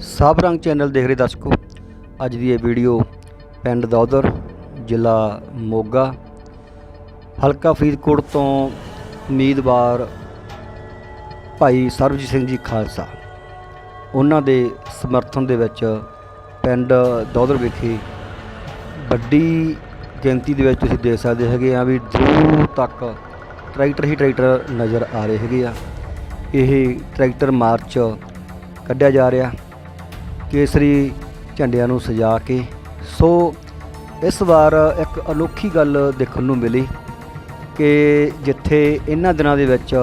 ਸਭ ਰੰਗ ਚੈਨਲ ਦੇਖ ਰਹੇ ਦਰਸ਼ਕੋ, ਅੱਜ ਦੀ ਇਹ ਵੀਡੀਓ ਪਿੰਡ ਦੌਦਰ ਜ਼ਿਲ੍ਹਾ ਮੋਗਾ, ਹਲਕਾ ਫਰੀਦਕੋਟ ਤੋਂ ਉਮੀਦਵਾਰ ਭਾਈ ਸਰਬਜੀਤ ਸਿੰਘ ਜੀ ਖਾਲਸਾ। ਉਹਨਾਂ ਦੇ ਸਮਰਥਨ ਦੇ ਵਿੱਚ ਪਿੰਡ ਦੌਦਰ ਵਿਖੇ ਵੱਡੀ ਗਿਣਤੀ ਦੇ ਵਿੱਚ ਤੁਸੀਂ ਦੇਖ ਸਕਦੇ ਹੈਗੇ ਆ ਵੀ ਦੂਰ ਤੱਕ ਟਰੈਕਟਰ ਹੀ ਟਰੈਕਟਰ ਨਜ਼ਰ ਆ ਰਹੇ ਹੈਗੇ ਆ। ਇਹ ਟਰੈਕਟਰ ਮਾਰਚ ਕੱਢਿਆ ਜਾ ਰਿਹਾ। ਕੇਸਰੀ ਝੰਡਿਆਂ ਨੂੰ ਸਜਾ ਕੇ, ਸੋ ਇਸ ਵਾਰ ਇੱਕ ਅਨੋਖੀ ਗੱਲ ਦੇਖਣ ਨੂੰ ਮਿਲੀ ਕਿ ਜਿੱਥੇ ਇਹਨਾਂ ਦਿਨਾਂ ਦੇ ਵਿੱਚ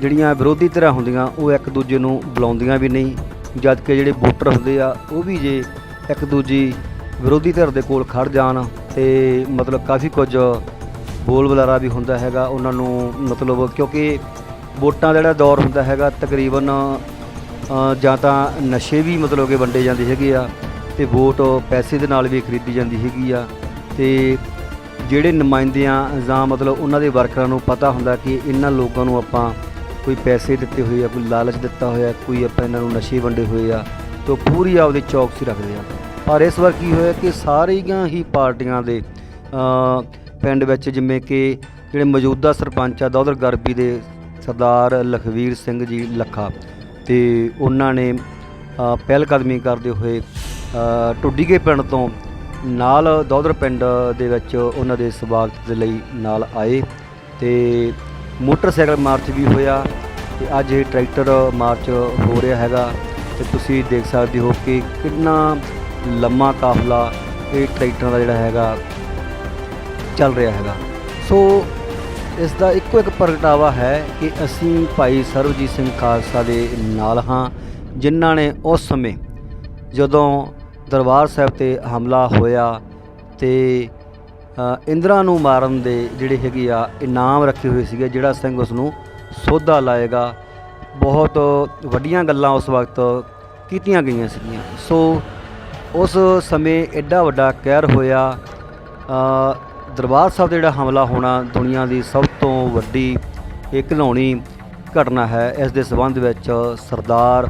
ਜਿਹੜੀਆਂ ਵਿਰੋਧੀ ਧਿਰਾਂ ਹੁੰਦੀਆਂ, ਉਹ ਇੱਕ ਦੂਜੇ ਨੂੰ ਬੁਲਾਉਂਦੀਆਂ ਵੀ ਨਹੀਂ ਜਦ ਕਿ ਜਿਹੜੇ ਵੋਟਰ ਹੁੰਦੇ ਆ, ਉਹ ਵੀ ਜੇ ਇੱਕ ਦੂਜੀ ਵਿਰੋਧੀ ਧਿਰ ਦੇ ਕੋਲ ਖੜ ਜਾਣ ਤੇ ਮਤਲਬ ਕਾਫੀ ਕੁਝ ਬੋਲ ਬੁਲਾਰਾ ਵੀ ਹੁੰਦਾ ਹੈਗਾ, ਉਹਨਾਂ ਨੂੰ ਮਤਲਬ ਕਿਉਂਕਿ ਵੋਟਾਂ ਦਾ ਜਿਹੜਾ ਦੌਰ ਹੁੰਦਾ ਹੈਗਾ, ਤਕਰੀਬਨ ਜਾਂ ਤਾਂ ਨਸ਼ੇ ਵੀ ਮਤਲਬ ਕਿ ਵੰਡੇ ਜਾਂਦੇ ਹੈਗੇ ਆ ਤੇ ਵੋਟ ਪੈਸੇ ਦੇ ਨਾਲ ਵੀ ਖਰੀਦੀ ਜਾਂਦੀ ਹੈਗੀ ਆ ਤੇ ਜਿਹੜੇ ਨੁਮਾਇੰਦਿਆਂ ਜਾਂ ਮਤਲਬ ਉਹਨਾਂ ਦੇ ਵਰਕਰਾਂ ਨੂੰ ਪਤਾ ਹੁੰਦਾ ਕਿ ਇਹਨਾਂ ਲੋਕਾਂ ਨੂੰ ਆਪਾਂ ਕੋਈ ਪੈਸੇ ਦਿੱਤੇ ਹੋਏ ਆ, ਕੋਈ ਲਾਲਚ ਦਿੱਤਾ ਹੋਇਆ, ਕੋਈ ਆਪਾਂ ਇਹਨਾਂ ਨੂੰ ਨਸ਼ੇ ਵੰਡੇ ਹੋਏ ਆ, ਤਾਂ ਪੂਰੀ ਆਪਦੀ ਚੌਕਸੀ ਰੱਖਦੇ ਆ। ਪਰ ਇਸ ਵਾਰ ਕੀ ਹੋਇਆ ਕਿ ਸਾਰੀਆਂ ਹੀ ਪਾਰਟੀਆਂ ਦੇ ਪਿੰਡ ਵਿੱਚ ਜਿਵੇਂ ਕਿ ਜਿਹੜੇ ਮੌਜੂਦਾ ਸਰਪੰਚ ਆ, ਦੌਦਰ ਗਰਬੀ ਦੇ ਸਰਦਾਰ ਲਖਵੀਰ ਸਿੰਘ ਜੀ ਲੱਖਾ ਤੇ ਉਹਨਾਂ ਨੇ ਅ, ਪਹਿਲ ਕਦਮੀ ਕਰਦੇ ਹੋਏ ਅ, ਟੁੱਡੀਗੇ ਪਿੰਡ ਤੋਂ ਨਾਲ ਦੌਦਰ ਪਿੰਡ ਦੇ ਵਿੱਚ ਉਹਨਾਂ ਦੇ ਸਵਾਗਤ ਦੇ ਲਈ ਨਾਲ ਆਏ ਤੇ ਮੋਟਰਸਾਈਕਲ ਮਾਰਚ ਵੀ ਹੋਇਆ ਤੇ ਅੱਜ ਇਹ ਟਰੈਕਟਰ ਮਾਰਚ ਹੋ ਰਿਹਾ ਹੈਗਾ ਤੇ ਤੁਸੀਂ ਦੇਖ ਸਕਦੇ ਹੋ ਕਿ ਕਿੰਨਾ ਲੰਮਾ ਕਾਫਲਾ ਇਹ ਟਰੈਕਟਰਾਂ ਦਾ ਜਿਹੜਾ ਹੈਗਾ ਚੱਲ ਰਿਹਾ ਹੈਗਾ। ਸੋ ਇਸ ਦਾ ਇੱਕੋ ਇੱਕ ਪ੍ਰਗਟਾਵਾ ਹੈ ਕਿ ਅਸੀਂ ਭਾਈ ਸਰਬਜੀਤ ਸਿੰਘ ਖਾਲਸਾ ਦੇ ਨਾਲ ਹਾਂ ਜਿਨ੍ਹਾਂ ਨੇ ਉਸ ਸਮੇਂ ਜਦੋਂ ਦਰਬਾਰ ਸਾਹਿਬ ਤੇ ਹਮਲਾ ਹੋਇਆ ਤੇ ਅ, ਇੰਦਰਾ ਨੂੰ ਮਾਰਨ ਦੇ ਜਿਹੜੇ ਹੈਗੇ ਆ ਇਨਾਮ ਰੱਖੇ ਹੋਏ ਸੀਗੇ ਜਿਹੜਾ ਸਿੰਘ ਉਸ ਨੂੰ ਸੋਧਾ ਲਾਏਗਾ ਬਹੁਤ ਵੱਡੀਆਂ ਗੱਲਾਂ ਉਸ ਵਕਤ ਕੀਤੀਆਂ ਗਈਆਂ ਸੀਗੀਆਂ। ਸੋ ਉਸ ਸਮੇਂ ਐਡਾ ਵੱਡਾ ਕਹਿਰ ਹੋਇਆ ਦਰਬਾਰ ਸਾਹਿਬ ਦਾ ਜਿਹੜਾ ਹਮਲਾ ਹੋਣਾ ਦੁਨੀਆ ਦੀ ਸਭ ਤੋਂ ਵੱਡੀ ਇੱਕ ਘਿਨਾਉਣੀ ਘਟਨਾ ਹੈ, ਇਸ ਦੇ ਸਬੰਧ ਵਿੱਚ ਸਰਦਾਰ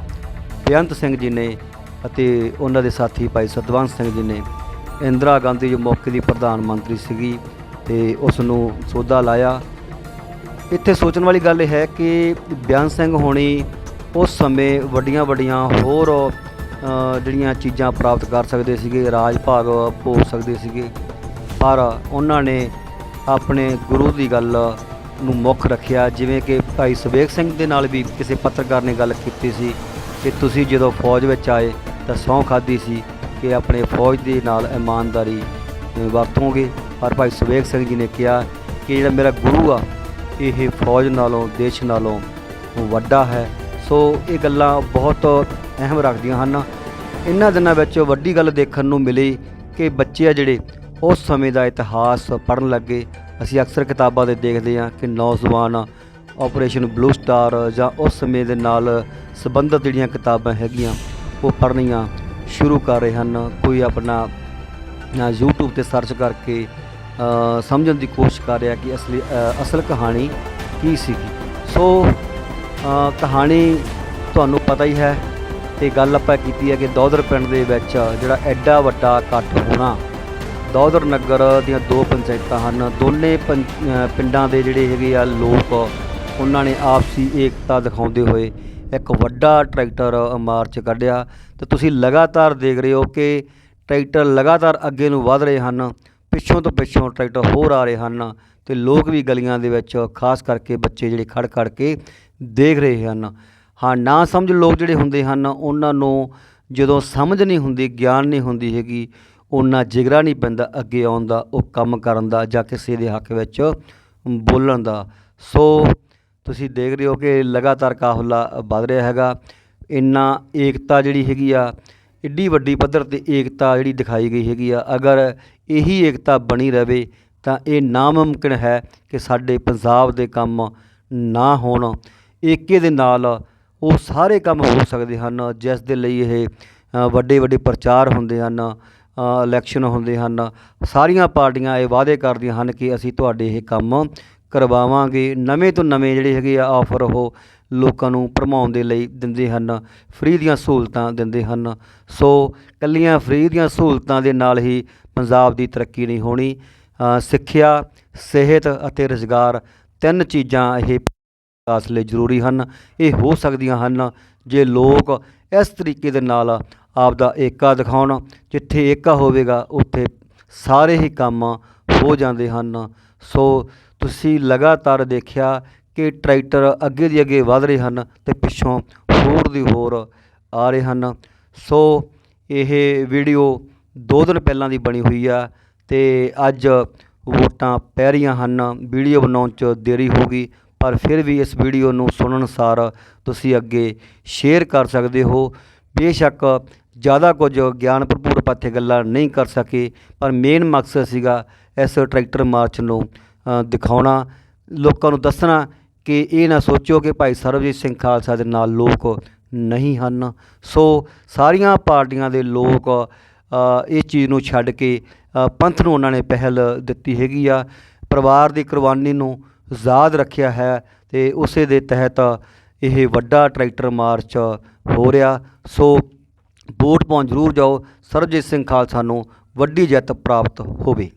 ਬੇਅੰਤ ਸਿੰਘ ਜੀ ਨੇ ਅਤੇ ਉਹਨਾਂ ਦੇ ਸਾਥੀ ਭਾਈ ਸਤਵੰਤ ਸਿੰਘ ਜੀ ਨੇ ਇੰਦਰਾ ਗਾਂਧੀ ਜੋ ਮੌਕੇ ਦੀ ਪ੍ਰਧਾਨ ਮੰਤਰੀ ਸੀਗੀ ਤੇ ਉਸ ਨੂੰ ਸੋਧਾ ਲਾਇਆ। ਇੱਥੇ ਸੋਚਣ ਵਾਲੀ ਗੱਲ ਇਹ ਹੈ ਕਿ ਬਿਆਨ ਸਿੰਘ ਹੋਣੀ ਉਸ ਸਮੇਂ ਵੱਡੀਆਂ ਵੱਡੀਆਂ ਹੋਰ ਜਿਹੜੀਆਂ ਚੀਜ਼ਾਂ ਪ੍ਰਾਪਤ ਕਰ ਸਕਦੇ ਸੀਗੇ, ਰਾਜ ਭਾਗ ਭੋਗ ਸਕਦੇ ਸੀਗੇ। ਪਰ ਉਹਨਾਂ ਨੇ ਆਪਣੇ ਗੁਰੂ ਦੀ ਗੱਲ ਨੂੰ ਮੁੱਖ ਰੱਖਿਆ, ਜਿਵੇਂ ਕਿ ਭਾਈ ਸਵੇਕ ਸਿੰਘ ਦੇ ਨਾਲ ਵੀ ਕਿਸੇ ਪੱਤਰਕਾਰ ਨੇ ਗੱਲ ਕੀਤੀ ਸੀ ਕਿ ਤੁਸੀਂ ਜਦੋਂ ਫੌਜ ਵਿੱਚ ਆਏ ਤਾਂ ਸਹੁੰ ਖਾਦੀ ਸੀ ਕਿ ਆਪਣੇ ਫੌਜ ਦੇ ਨਾਲ ਇਮਾਨਦਾਰੀ ਵਰਤੋਂਗੇ। ਪਰ ਭਾਈ ਸਵੇਕ ਸਿੰਘ ਜੀ ਨੇ ਕਿਹਾ ਕਿ ਜਿਹੜਾ ਮੇਰਾ ਗੁਰੂ ਆ, ਇਹ ਫੌਜ ਨਾਲੋਂ, ਦੇਸ਼ ਨਾਲੋਂ ਵੱਡਾ ਹੈ। ਸੋ ਇਹ ਗੱਲਾਂ ਬਹੁਤ ਅਹਿਮ ਰੱਖਦੀਆਂ ਹਨ। ਇਹਨਾਂ ਦਿਨਾਂ ਵਿੱਚ ਵੱਡੀ ਗੱਲ ਦੇਖਣ ਨੂੰ ਮਿਲੀ ਕਿ ਬੱਚੇ ਆ ਜਿਹੜੇ ਉਸ ਸਮੇਂ ਦਾ ਇਤਿਹਾਸ ਪੜ੍ਹਨ ਲੱਗੇ। ਅਸੀਂ ਅਕਸਰ ਕਿਤਾਬਾਂ ਦੇ ਦੇਖਦੇ ਹਾਂ ਕਿ ਨੌਜਵਾਨ ਆਪਰੇਸ਼ਨ ਬਲੂ ਸਟਾਰ ਜਾਂ ਉਸ ਸਮੇਂ ਦੇ ਨਾਲ ਸੰਬੰਧਿਤ ਜਿਹੜੀਆਂ ਕਿਤਾਬਾਂ ਹੈਗੀਆਂ, ਉਹ ਪੜ੍ਹਨੀਆਂ ਸ਼ੁਰੂ ਕਰ ਰਹੇ ਹਨ। ਕੋਈ ਆਪਣਾ ਨਾ YouTube ਤੇ ਸਰਚ ਕਰਕੇ ਸਮਝਣ ਦੀ ਕੋਸ਼ਿਸ਼ ਕਰ ਰਿਹਾ ਕਿ ਅਸਲੀ ਅਸਲ ਕਹਾਣੀ ਕੀ ਸੀਗੀ। ਸੋ ਕਹਾਣੀ ਤੁਹਾਨੂੰ ਪਤਾ ਹੀ ਹੈ ਤੇ ਗੱਲ ਆਪਾਂ ਕੀਤੀ ਹੈ ਕਿ ਦੌਦਰ ਪਿੰਡ ਦੇ ਵਿੱਚ ਜਿਹੜਾ ਐਡਾ ਵੱਡਾ ਇਕੱਠ ਹੋਣਾ। ਦੌਦਰ ਨਗਰ ਦੀਆਂ ਦੋ ਪੰਚਾਇਤਾਂ ਹਨ। ਦੋਨੇ ਪੰ- ਪਿੰਡਾਂ ਦੇ ਜਿਹੜੇ ਹੈਗੇ ਆ ਲੋਕ, ਉਹਨਾਂ ਨੇ ਆਪਸੀ ਏਕਤਾ ਦਿਖਾਉਂਦੇ ਹੋਏ ਇੱਕ ਵੱਡਾ ਟਰੈਕਟਰ ਮਾਰਚ ਕੱਢਿਆ। ਤੇ ਤੁਸੀਂ ਲਗਾਤਾਰ ਦੇਖ ਰਹੇ ਹੋ ਕਿ ਟਰੈਕਟਰ ਲਗਾਤਾਰ ਅੱਗੇ ਨੂੰ ਵਧ ਰਹੇ ਹਨ। ਪਿੱਛੋਂ ਤੋਂ ਪਿੱਛੋਂ ਟਰੈਕਟਰ ਹੋਰ ਆ ਰਹੇ ਹਨ ਤੇ ਲੋਕ ਵੀ ਗਲੀਆਂ ਦੇ ਵਿੱਚ, ਖਾਸ ਕਰਕੇ ਬੱਚੇ ਜਿਹੜੇ ਖੜ ਖੜ ਕੇ ਦੇਖ ਰਹੇ ਹਨ। ਹਾਂ, ਨਾ ਸਮਝ ਲੋਕ ਜਿਹੜੇ ਹੁੰਦੇ ਹਨ, ਉਹਨਾਂ ਨੂੰ ਜਦੋਂ ਸਮਝ ਨਹੀਂ ਹੁੰਦੀ, ਗਿਆਨ ਨਹੀਂ ਹੁੰਦੀ ਹੈਗੀ ਉਹਨਾਂ ਜਿਗਰਾ ਨਹੀਂ ਪੈਂਦਾ ਅੱਗੇ ਆਉਣ ਦਾ, ਉਹ ਕੰਮ ਕਰਨ ਦਾ ਜਾਂ ਕਿਸੇ ਦੇ ਹੱਕ ਵਿੱਚ ਬੋਲਣ ਦਾ। ਸੋ ਤੁਸੀਂ ਦੇਖ ਰਹੇ ਹੋ ਕਿ ਲਗਾਤਾਰ ਕਾਫਲਾ ਵੱਧ ਰਿਹਾ ਹੈਗਾ। ਇੰਨਾ ਏਕਤਾ ਜਿਹੜੀ ਹੈਗੀ ਆ, ਏਡੀ ਵੱਡੀ ਪੱਧਰ ਤੇ ਏਕਤਾ ਜਿਹੜੀ ਦਿਖਾਈ ਗਈ ਹੈਗੀ ਆ। ਅਗਰ ਇਹੀ ਏਕਤਾ ਬਣੀ ਰਵੇ, ਤਾਂ ਇਹ ਨਾਮੁਮਕਿਨ ਹੈ ਕਿ ਸਾਡੇ ਪੰਜਾਬ ਦੇ ਕੰਮ ਨਾ ਹੋਣ। ਏਕੇ ਦੇ ਨਾਲ ਉਹ ਸਾਰੇ ਕੰਮ ਹੋ ਸਕਦੇ ਹਨ, ਜਿਸ ਦੇ ਲਈ ਇਹ ਵੱਡੇ ਵੱਡੇ ਪ੍ਰਚਾਰ ਹੁੰਦੇ ਹਨ। ਇਲੈਕਸ਼ਨ ਹੁੰਦੇ ਹਨ। ਸਾਰੀਆਂ ਪਾਰਟੀਆਂ ਇਹ ਵਾਅਦੇ ਕਰਦੀਆਂ ਹਨ ਕਿ ਅਸੀਂ ਤੁਹਾਡੇ ਇਹ ਕੰਮ ਕਰਵਾਵਾਂਗੇ। ਨਵੇਂ ਤੋਂ ਨਵੇਂ ਜਿਹੜੇ ਹੈਗੇ ਆ ਆਫਰ ਉਹ ਲੋਕਾਂ ਨੂੰ ਭਰਮਾਉਣ ਦੇ ਲਈ ਦਿੰਦੇ ਹਨ ਫ੍ਰੀ ਦੀਆਂ ਸਹੂਲਤਾਂ ਦਿੰਦੇ ਹਨ। ਸੋ ਕੱਲੀਆਂ ਫ੍ਰੀ ਦੀਆਂ ਸਹੂਲਤਾਂ ਦੇ ਨਾਲ ਹੀ ਪੰਜਾਬ ਦੀ ਤਰੱਕੀ ਨਹੀਂ ਹੋਣੀ। ਸਿੱਖਿਆ, ਸਿਹਤ ਅਤੇ ਰੁਜ਼ਗਾਰ ਤਿੰਨ ਚੀਜ਼ਾਂ ਇਹ ਵਿਕਾਸ ਲਈ ਜ਼ਰੂਰੀ ਹਨ। ਇਹ ਹੋ ਸਕਦੀਆਂ ਹਨ ਜੇ ਲੋਕ ਇਸ ਤਰੀਕੇ ਦੇ ਨਾਲ ਆਪ ਦਾ ਏਕਾ ਦਿਖਾਉਣ, ਜਿੱਥੇ ਏਕਾ ਹੋਵੇਗਾ, ਉੱਥੇ ਸਾਰੇ ਹੀ ਕੰਮ ਹੋ ਜਾਂਦੇ ਹਨ। ਸੋ ਤੁਸੀਂ ਲਗਾਤਾਰ ਦੇਖਿਆ ਕਿ ਟਰੈਕਟਰ ਅੱਗੇ ਦੀ ਅੱਗੇ ਵਧ ਰਹੇ ਹਨ ਤੇ ਪਿੱਛੋਂ ਹੋਰ ਦੀ ਹੋਰ ਆ ਰਹੇ ਹਨ। ਸੋ ਇਹ ਵੀਡੀਓ ਦੋ ਦਿਨ ਪਹਿਲਾਂ ਦੀ ਬਣੀ ਹੋਈ ਆ ਤੇ ਅੱਜ ਵੋਟਾਂ ਪੈ ਰਹੀਆਂ ਹਨ। ਵੀਡੀਓ ਬਣਾਉਣ 'ਚ ਦੇਰੀ ਹੋ ਗਈ, ਪਰ ਫਿਰ ਵੀ ਇਸ ਵੀਡੀਓ ਨੂੰ ਸੁਣਨ ਸਾਰ ਤੁਸੀਂ ਅੱਗੇ ਸ਼ੇਅਰ ਕਰ ਸਕਦੇ ਹੋ। ਬੇਸ਼ੱਕ ਜ਼ਿਆਦਾ ਕੁਝ ਗਿਆਨ ਭਰਪੂਰ ਪਾਥੇ ਗੱਲਾਂ ਨਹੀਂ ਕਰ ਸਕੇ ਪਰ ਮੇਨ ਮਕਸਦ ਸੀਗਾ ਇਸ ਟਰੈਕਟਰ ਮਾਰਚ ਨੂੰ ਦਿਖਾਉਣਾ ਲੋਕਾਂ ਨੂੰ ਦੱਸਣਾ ਕਿ ਇਹ ਨਾ ਸੋਚੋ ਕਿ ਭਾਈ ਸਰਬਜੀਤ ਸਿੰਘ ਖਾਲਸਾ ਦੇ ਨਾਲ ਲੋਕ ਨਹੀਂ ਹਨ। ਸੋ ਸਾਰੀਆਂ ਪਾਰਟੀਆਂ ਦੇ ਲੋਕ ਅ, ਇਹ ਚੀਜ਼ ਨੂੰ ਛੱਡ ਕੇ ਪੰਥ ਨੂੰ ਉਹਨਾਂ ਨੇ ਪਹਿਲ ਦਿੱਤੀ ਹੈਗੀ ਆ। ਪਰਿਵਾਰ ਦੀ ਕੁਰਬਾਨੀ ਨੂੰ ਆਜ਼ਾਦ ਰੱਖਿਆ ਹੈ ਤੇ ਉਸੇ ਦੇ ਤਹਿਤ ਇਹ ਵੱਡਾ ਟਰੈਕਟਰ ਮਾਰਚ ਹੋ ਰਿਹਾ। ਸੋ ਵੋਟ ਪਾਉਣ ਜ਼ਰੂਰ ਜਾਓ। ਸਰਬਜੀਤ ਸਿੰਘ ਖਾਲਸਾ ਨੂੰ ਵੱਡੀ ਜਿੱਤ ਪ੍ਰਾਪਤ ਹੋਵੇ।